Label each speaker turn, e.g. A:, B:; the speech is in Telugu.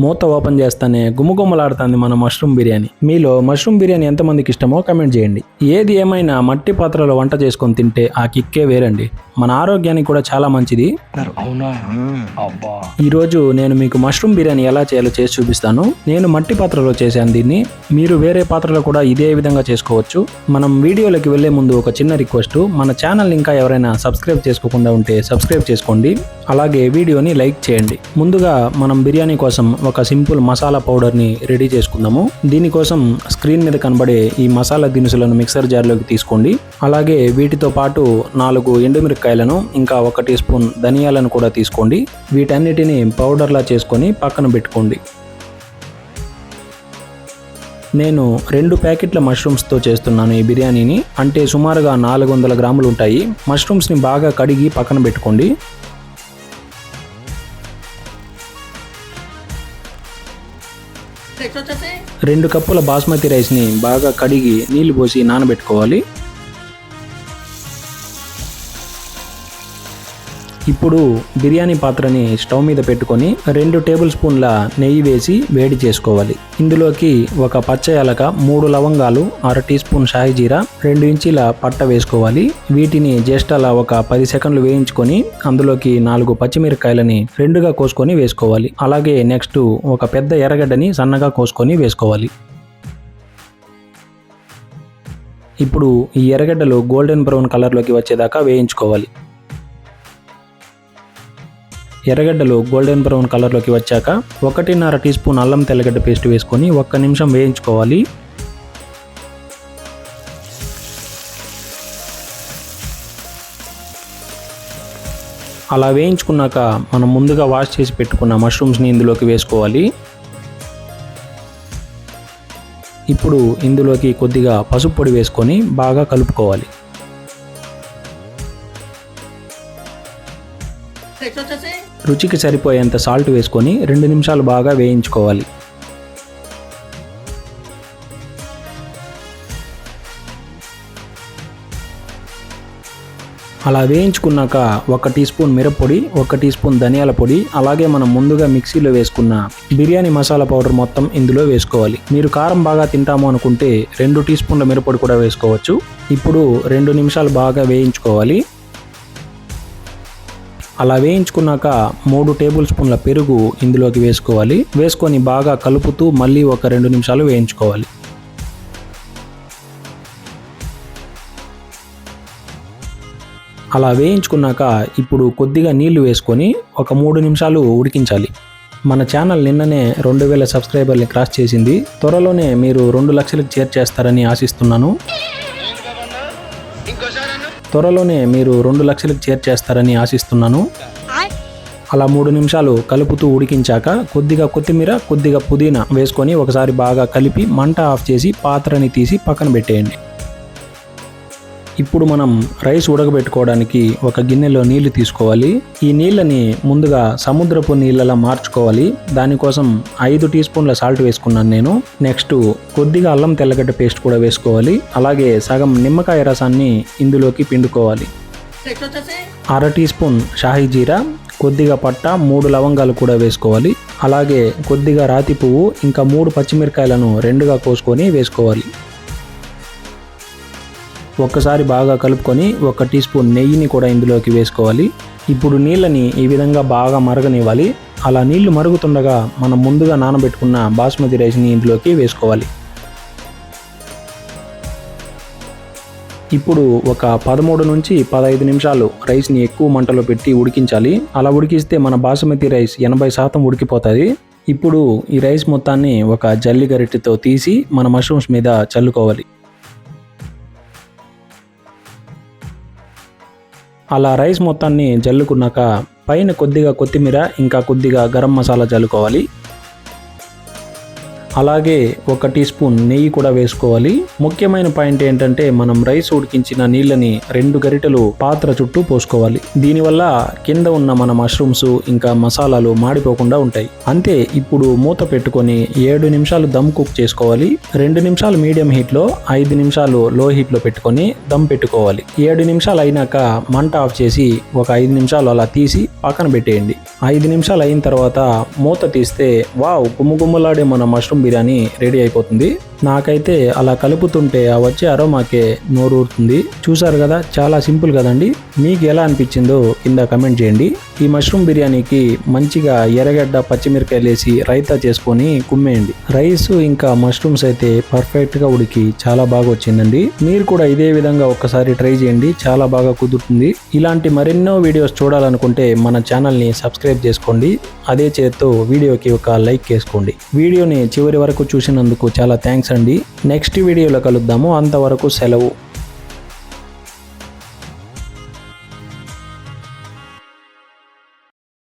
A: మూత ఓపెన్ చేస్తానే గుమగుమలాడుతుంది మన మష్రూమ్ బిర్యానీ. మీలో మష్రూమ్ బిర్యానీ ఎంతమందికి ఇష్టమో కమెంట్ చేయండి. ఏది ఏమైనా మట్టి పాత్రలో వంట చేసుకొని తింటే ఆ కిక్కే వేరండి. మన ఆరోగ్యానికి కూడా చాలా మంచిది.
B: అవునా? అబ్బా.
A: ఈరోజు నేను మీకు మష్రూమ్ బిర్యానీ ఎలా చేయాలో చేసి చూపిస్తాను. నేను మట్టి పాత్రలో చేశాను దీన్ని. మీరు వేరే పాత్రలో కూడా ఇదే విధంగా చేసుకోవచ్చు. మనం వీడియోలోకి వెళ్ళే ముందు ఒక చిన్న రిక్వెస్ట్. మన ఛానల్ ఇంకా ఎవరైనా సబ్స్క్రైబ్ చేసుకోకుండా ఉంటే సబ్స్క్రైబ్ చేసుకోండి. అలాగే వీడియోని లైక్ చేయండి. ముందుగా మనం బిర్యానీ కోసం ఒక సింపుల్ మసాలా పౌడర్ని రెడీ చేసుకుందాము. దీనికోసం స్క్రీన్ మీద కనబడే ఈ మసాలా దినుసులను మిక్సర్ జార్లోకి తీసుకోండి. అలాగే వీటితో పాటు నాలుగు ఎండుమిరపకాయలను ఇంకా ఒక టీ స్పూన్ ధనియాలను కూడా తీసుకోండి. వీటన్నిటిని పౌడర్లా చేసుకొని పక్కన పెట్టుకోండి. నేను రెండు ప్యాకెట్ల మష్రూమ్స్తో చేస్తున్నాను ఈ బిర్యానీని. అంటే సుమారుగా నాలుగు వందల గ్రాములు ఉంటాయి. మష్రూమ్స్ని బాగా కడిగి పక్కన పెట్టుకోండి. రెండు కప్పుల బాస్మతి రైస్ని బాగా కడిగి నీళ్ళు పోసి నానబెట్టుకోవాలి. ఇప్పుడు బిర్యానీ పాత్రని స్టవ్ మీద పెట్టుకొని రెండు టేబుల్ స్పూన్ల నెయ్యి వేసి వేడి చేసుకోవాలి. ఇందులోకి ఒక పచ్చ యాలక మూడు లవంగాలు అర టీ స్పూన్ షాయి జీరా రెండు ఇంచీల పట్ట వేసుకోవాలి. వీటిని జస్ట్ అలా ఒక పది సెకండ్లు వేయించుకొని అందులోకి నాలుగు పచ్చిమిరకాయలని రెండుగా కోసుకొని వేసుకోవాలి. అలాగే నెక్స్ట్ ఒక పెద్ద ఎర్రగడ్డని సన్నగా కోసుకొని వేసుకోవాలి. ఇప్పుడు ఈ ఎర్రగడ్డలు గోల్డెన్ బ్రౌన్ కలర్లోకి వచ్చేదాకా వేయించుకోవాలి. ఎర్రగడ్డలు గోల్డెన్ బ్రౌన్ కలర్లోకి వచ్చాక ఒకటిన్నర టీ స్పూన్ అల్లం తెల్లగడ్డ పేస్ట్ వేసుకొని ఒక్క నిమిషం వేయించుకోవాలి. అలా వేయించుకున్నాక మనం ముందుగా వాష్ చేసి పెట్టుకున్న మష్రూమ్స్ని ఇందులోకి వేసుకోవాలి. ఇప్పుడు ఇందులోకి కొద్దిగా పసుపు పొడి వేసుకొని బాగా కలుపుకోవాలి. రుచికి సరిపోయేంత సాల్ట్ వేసుకొని రెండు నిమిషాలు బాగా వేయించుకోవాలి. అలా వేయించుకున్నాక ఒక టీ స్పూన్ మిరప్పొడి ఒక టీ స్పూన్ ధనియాల పొడి అలాగే మనం ముందుగా మిక్సీలో వేసుకున్న బిర్యానీ మసాలా పౌడర్ మొత్తం ఇందులో వేసుకోవాలి. మీరు కారం బాగా తింటాము అనుకుంటే రెండు టీ స్పూన్ల మిరప్పొడి కూడా వేసుకోవచ్చు. ఇప్పుడు రెండు నిమిషాలు బాగా వేయించుకోవాలి. అలా వేయించుకున్నాక మూడు టేబుల్ స్పూన్ల పెరుగు ఇందులోకి వేసుకోవాలి. వేసుకొని బాగా కలుపుతూ మళ్ళీ ఒక రెండు నిమిషాలు వేయించుకోవాలి. అలా వేయించుకున్నాక ఇప్పుడు కొద్దిగా నీళ్ళు వేసుకొని ఒక మూడు నిమిషాలు ఉడికించాలి. మన ఛానల్ నిన్ననే రెండు వేల సబ్స్క్రైబర్ని క్రాస్ చేసింది. త్వరలోనే మీరు రెండు లక్షలకు చేర్చేస్తారని ఆశిస్తున్నాను. త్వరలోనే మీరు రెండు లక్షలకు చేర్చేస్తారని ఆశిస్తున్నాను. అలా మూడు నిమిషాలు కలుపుతూ ఉడికించాక కొద్దిగా కొత్తిమీర కొద్దిగా పుదీనా వేసుకొని ఒకసారి బాగా కలిపి మంట ఆఫ్ చేసి పాత్రని తీసి పక్కన పెట్టేయండి. ఇప్పుడు మనం రైస్ ఉడకబెట్టుకోవడానికి ఒక గిన్నెలో నీళ్ళు తీసుకోవాలి. ఈ నీళ్ళని ముందుగా సముద్రపు నీళ్ళలా మార్చుకోవాలి. దానికోసం ఐదు టీ స్పూన్ల సాల్ట్ వేసుకున్నాను నేను. నెక్స్ట్ కొద్దిగా అల్లం తెల్లగడ్డ పేస్ట్ కూడా వేసుకోవాలి. అలాగే సగం నిమ్మకాయ రసాన్ని ఇందులోకి పిండుకోవాలి. అర టీ స్పూన్ షాహీ జీరా కొద్దిగా పట్ట మూడు లవంగాలు కూడా వేసుకోవాలి. అలాగే కొద్దిగా రాతి పువ్వు ఇంకా మూడు పచ్చిమిరకాయలను రెండుగా కోసుకొని వేసుకోవాలి. ఒక్కసారి బాగా కలుపుకొని ఒక టీ స్పూన్ నెయ్యిని కూడా ఇందులోకి వేసుకోవాలి. ఇప్పుడు నీళ్ళని ఈ విధంగా బాగా మరగనివ్వాలి. అలా నీళ్ళు మరుగుతుండగా మనం ముందుగా నానబెట్టుకున్న బాస్మతి రైస్ని ఇందులోకి వేసుకోవాలి. ఇప్పుడు ఒక పదమూడు నుంచి పదహైదు నిమిషాలు రైస్ని ఎక్కువ మంటలో పెట్టి ఉడికించాలి. అలా ఉడికిస్తే మన బాసుమతి రైస్ ఎనభై శాతం ఉడికిపోతుంది ఇప్పుడు ఈ రైస్ మొత్తాన్ని ఒక జల్లి గరిటెతో తీసి మన మష్రూమ్స్ మీద చల్లుకోవాలి. అలా రైస్ మొత్తాన్ని జల్లుకున్నాక పైన కొద్దిగా కొత్తిమీర ఇంకా కొద్దిగా గరం మసాలా చల్లుకోవాలి అలాగే ఒక టీ స్పూన్ నెయ్యి కూడా వేసుకోవాలి. ముఖ్యమైన పాయింట్ ఏంటంటే మనం రైస్ ఉడికించిన నీళ్ళని రెండు గరిటెలు పాత్ర చుట్టూ పోసుకోవాలి. దీనివల్ల కింద ఉన్న మన మష్రూమ్స్ ఇంకా మసాలాలు మాడిపోకుండా ఉంటాయి. అంతే ఇప్పుడు మూత పెట్టుకొని ఏడు నిమిషాలు దమ్ కుక్ చేసుకోవాలి. రెండు నిమిషాలు మీడియం హీట్లో ఐదు నిమిషాలు లో హీట్లో పెట్టుకొని దమ్ పెట్టుకోవాలి. ఏడు నిమిషాలు అయినాక మంట ఆఫ్ చేసి ఒక ఐదు నిమిషాలు అలా తీసి పక్కన పెట్టేయండి. ఐదు నిమిషాలు అయిన తర్వాత మూత తీస్తే వావ్ గుమ్ముగుమ్మలాడే మన మష్రూమ్ బిర్యానీ రెడీ అయిపోతుంది. నాకైతే అలా కలుపుతుంటే ఆ వచ్చే అరోమాకే నోరూరుతుంది. చూసారు కదా చాలా సింపుల్ కదండి. మీకు ఎలా అనిపించిందో కింద కమెంట్ చేయండి. ఈ మష్రూమ్ బిర్యానీకి మంచిగా ఎర్రగడ్డ పచ్చిమిరకాయలు వేసి రైతా చేసుకొని కుమ్మేయండి. రైస్ ఇంకా మష్రూమ్స్ అయితే పర్ఫెక్ట్గా ఉడికి చాలా బాగా వచ్చిందండి. మీరు కూడా ఇదే విధంగా ఒక్కసారి ట్రై చేయండి. చాలా బాగా కుదురుతుంది. ఇలాంటి మరెన్నో వీడియోస్ చూడాలనుకుంటే మన ఛానల్ని సబ్స్క్రైబ్ చేసుకోండి. అదే చేత్తో వీడియోకి ఒక లైక్ వేసుకోండి. వీడియోని చివరి వరకు చూసినందుకు చాలా థ్యాంక్స్ అండి. నెక్స్ట్ వీడియోలో కలుద్దాము. అంతవరకు సెలవు.